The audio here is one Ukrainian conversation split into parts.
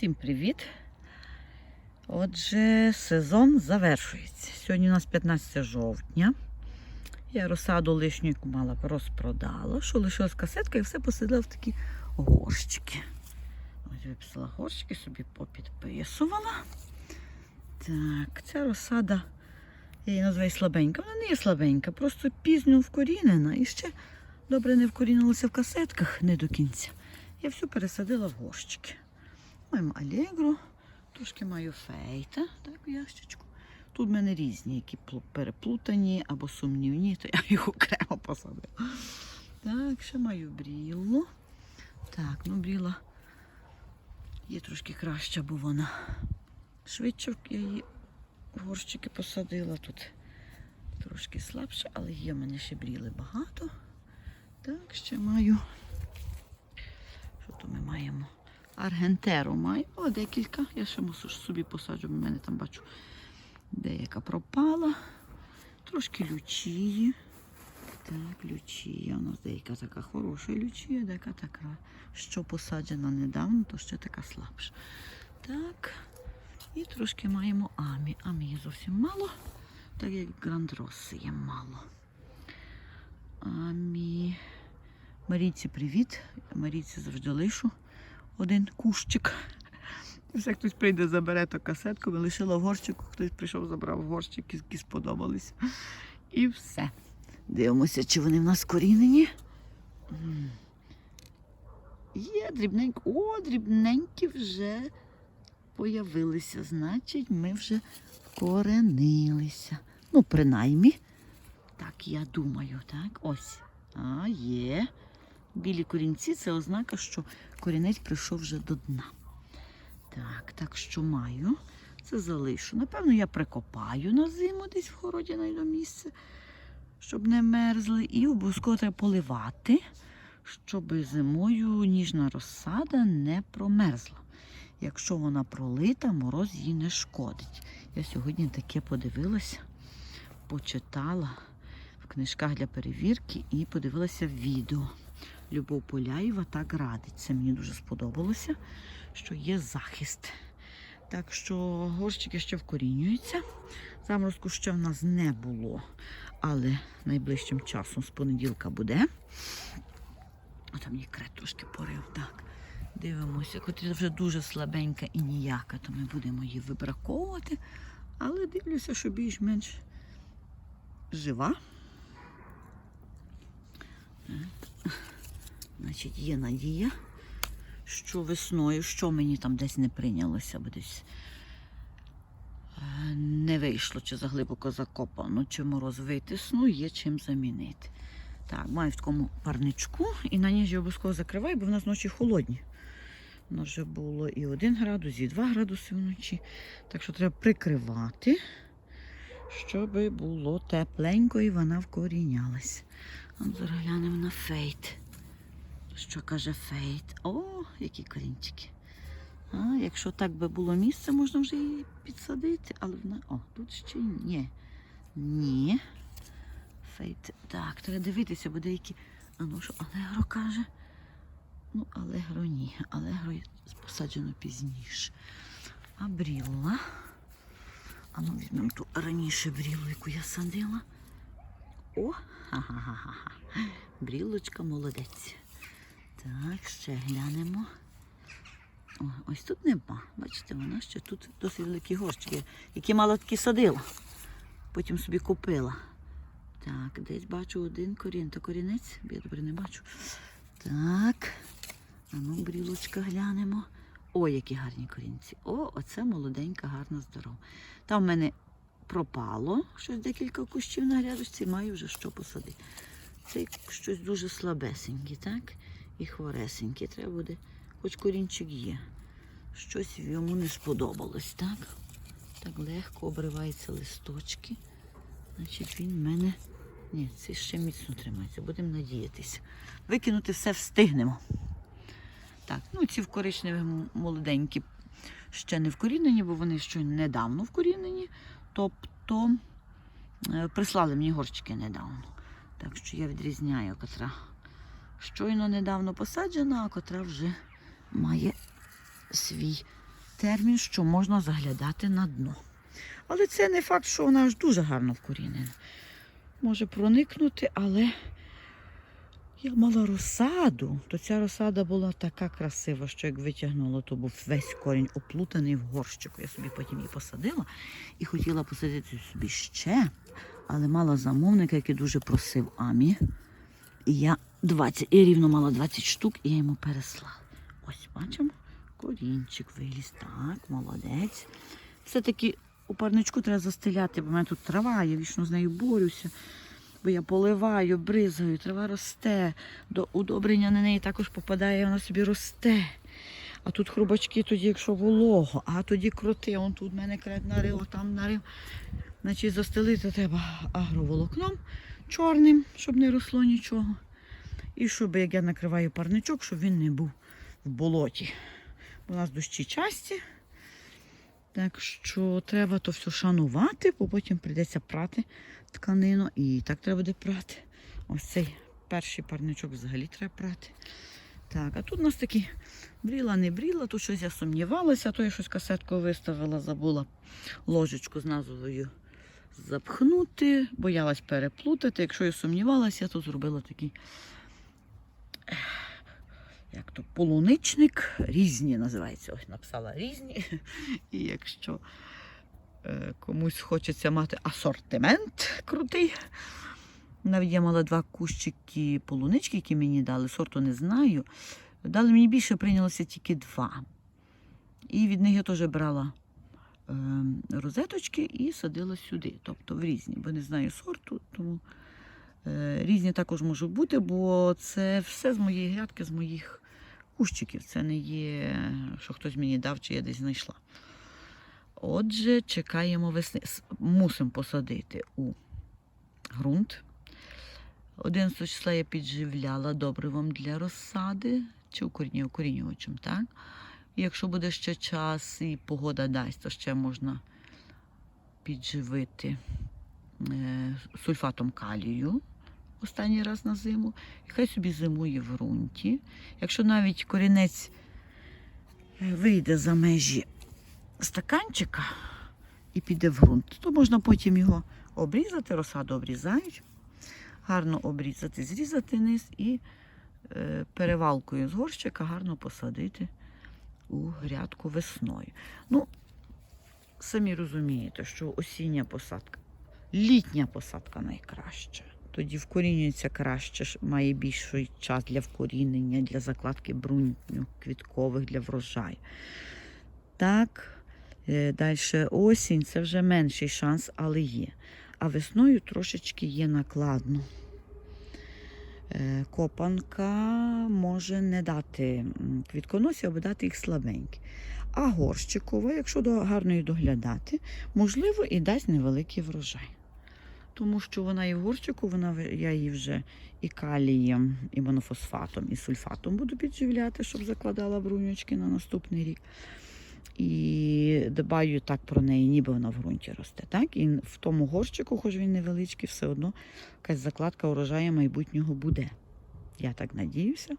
Всім привіт! Отже, сезон завершується. Сьогодні у нас 15 жовтня. Я розсаду лишню, яку мала, розпродала. Що лишилась касетка і все посадила в такі горщики. Ось виписала горщики, собі попідписувала. Так, ця розсада, я її називаю слабенька. Вона не є слабенька, просто пізньо вкорінена і ще добре не вкорінилася в касетках не до кінця. Я всю пересадила в горщики. Маємо алегру, трошки маю фейта, так, в ящичку. Тут в мене різні, які переплутані або сумнівні, то я їх окремо посадила. Так, ще маю бріллу. Так, ну бріла є трошки краща, бо вона швидше я її горщики посадила. Тут трошки слабше, але є в мене ще бріли багато. Так, ще маю. Що то ми маємо? Аргентеру маю. О, декілька. Я ще мушу ж собі посаджу. У мене там бачу деяка пропала. Трошки лючії. Так, лючія. У нас деяка така хороша лючія, деяка така, що посаджена недавно, то ще така слабша. Так. І трошки маємо амі. Амі є зовсім мало, так як грандроси є мало. Амі. Марійці привіт. Марійці завжди лишу один кущик. Все хтось прийде, забере ту касетку, лишила в горщику, хтось прийшов, забрав горщик, які сподобались. І все. Дивимося, чи вони в нас корінені. Є дрібненькі. О, дрібненькі вже появилися. Значить, ми вже вкоренилися. Ну, принаймні. Так, я думаю, так. Ось. А, є. Білі корінці це ознака, що корінець прийшов вже до дна. Так, так що маю. Це залишу. Напевно, я прикопаю на зиму десь в городі знайду місце, щоб не мерзли. І обов'язково треба поливати, щоб зимою ніжна розсада не промерзла. Якщо вона пролита, мороз їй не шкодить. Я сьогодні таке подивилася, почитала в книжках для перевірки і подивилася відео. Любов Поляєва так радить. Це мені дуже сподобалося, що є захист. Так що горщики ще вкорінюються. Заморозку ще в нас не було, але найближчим часом з понеділка буде. О, там мені крет трошки порив. Так. Дивимося, котрі вже дуже слабенька і ніяка, то ми будемо її вибраковувати. Але дивлюся, що більш-менш жива. Значить, є надія, що весною, що мені там десь не прийнялося, бо десь е, не вийшло, чи заглибоко закопано, чи мороз витиснув, є чим замінити. Так, маю в такому парничку і на ніж я обов'язково закриваю, бо в нас ночі холодні. У нас вже було і 1 градус, і 2 градуси вночі. Так що треба прикривати, щоб було тепленько і вона вкорінялась. Зараз глянемо на фейт. Що каже Фейт? О, які корінчики. А, якщо так би було місце, можна вже її підсадити, але вона. О, тут ще ні. Ні. Фейт. Так, треба дивитися, бо деякі. А ну що, Алегро каже. Ну, Алегро ні. Алегро посаджено пізніше. А брілла. А ну візьмемо ту раніше брілу, яку я садила. О, ха-ха-ха-ха. Брілочка молодець. Так, ще глянемо. О, ось тут нема. Бачите, вона ще тут досить великі горщики, які мала такі садила. Потім собі купила. Так, десь бачу один корінь. То корінець, я добре не бачу. Так. А ну, брілочка глянемо. Ой, які гарні корінці. О, оце молоденька, гарна, здорова. Там в мене пропало щось декілька кущів на грядочці, маю вже що посадити. Це щось дуже слабесеньке, так? І хворесеньке. Треба буде, хоч корінчик є. Щось йому не сподобалось, так? Так легко обриваються листочки. Значить, він в мене. Ні, це ще міцно тримається, будемо надіятися. Викинути все встигнемо. Так, ну ці в коричневі молоденькі ще не вкорінені, бо вони ще недавно вкорінені. Тобто е, прислали мені горщики недавно. Так що я відрізняю, котра щойно недавно посаджена, а котра вже має свій термін, що можна заглядати на дно. Але це не факт, що вона аж дуже гарно вкорінена. Може проникнути, але я мала розсаду, то ця розсада була така красива, що як витягнула, то був весь корінь оплутаний в горщику. Я собі потім її посадила і хотіла посадити собі ще, але мала замовника, який дуже просив Амі. І я 20, і рівно мала 20 штук, і я йому переслала. Ось бачимо, корінчик виліз. Так, молодець. Все-таки у парничку треба застеляти, бо в мене тут трава, я вічно з нею борюся. Бо я поливаю, бризгаю, трава росте, до удобрення на неї також попадає, вона собі росте. А тут хрубачки тоді, якщо волого, а тоді кроти, он тут в мене крет нарив, там нарив. Значить, застелити треба агроволокном чорним, щоб не росло нічого. І щоб, як я накриваю парничок, щоб він не був в болоті. У нас дощі часті. Так що треба то все шанувати, бо потім прийдеться прати тканину. І так треба буде прати. Ось цей перший парничок взагалі треба прати. Так, а тут у нас такі бріла, не бріла, тут щось я сумнівалася, то я щось касетку виставила, забула ложечку з назвою запхнути, боялась переплутати. Якщо я сумнівалася, то зробила такий як то, полуничник, різні називається. Ось написала різні. І якщо е, комусь хочеться мати асортимент крутий. Навіть я мала два кущики полунички, які мені дали, сорту не знаю. Дали мені більше, прийнялося тільки два. І від них я теж брала е, розеточки і садила сюди, тобто в різні, бо не знаю сорту, тому е, різні також можуть бути, бо це все з моєї грядки, з моїх кущиків. Це не є, що хтось мені дав, чи я десь знайшла. Отже, чекаємо весни. Мусимо посадити у ґрунт. 11 числа я підживляла добривом для розсади чи укоріню- укорінювачем, так? Якщо буде ще час і погода дасть, то ще можна підживити е, сульфатом калію останній раз на зиму. І хай собі зимує в ґрунті. Якщо навіть корінець е, вийде за межі стаканчика і піде в ґрунт, то можна потім його обрізати, розсаду обрізають, гарно обрізати, зрізати низ і е, перевалкою з горщика гарно посадити у грядку весною. Ну, самі розумієте, що осіння посадка, літня посадка найкраща. Тоді вкорінюється краще, має більший час для вкорінення, для закладки бруньок квіткових, для врожаю. Так, далі осінь це вже менший шанс, але є. А весною трошечки є накладно. Е, Копанка може не дати квітконосі, або дати їх слабенькі. А горщикова, якщо до- гарно її доглядати, можливо, і дасть невеликий врожай. Тому що вона і в горщику, вона, я її вже і калієм, і монофосфатом, і сульфатом буду підживляти, щоб закладала бруньочки на наступний рік. І дбаю так про неї, ніби вона в ґрунті росте. Так? І в тому горщику, хоч він невеличкий, все одно якась закладка урожаю майбутнього буде. Я так надіюся.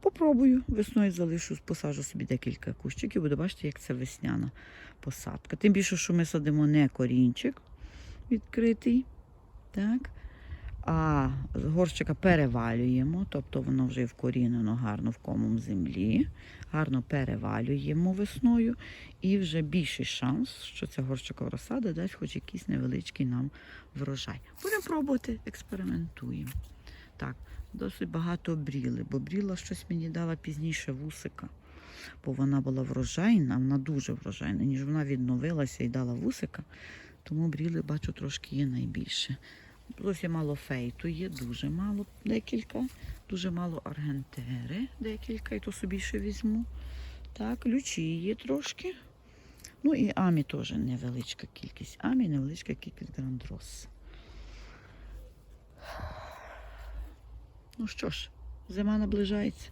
Попробую. Весною залишу, посаджу собі декілька кущиків, буду бачити, як це весняна посадка. Тим більше, що ми садимо не корінчик відкритий. Так? А з горщика перевалюємо, тобто воно вже вкорінено гарно в комом землі, гарно перевалюємо весною, і вже більший шанс, що ця горщикова розсада дасть хоч якийсь невеличкий нам врожай. Будемо пробувати, експериментуємо. Так, досить багато бріли, бо бріла щось мені дала пізніше вусика, бо вона була врожайна, вона дуже врожайна, ніж вона відновилася і дала вусика, тому бріли, бачу, трошки є найбільше. Зовсім мало фейту є, дуже мало декілька, дуже мало аргентери, декілька, і то собі ще візьму. Так, ключі є трошки. Ну і амі теж невеличка кількість. Амі невеличка кількість грандрос. Ну що ж, зима наближається.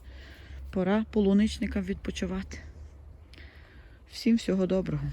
Пора полуничникам відпочивати. Всім всього доброго.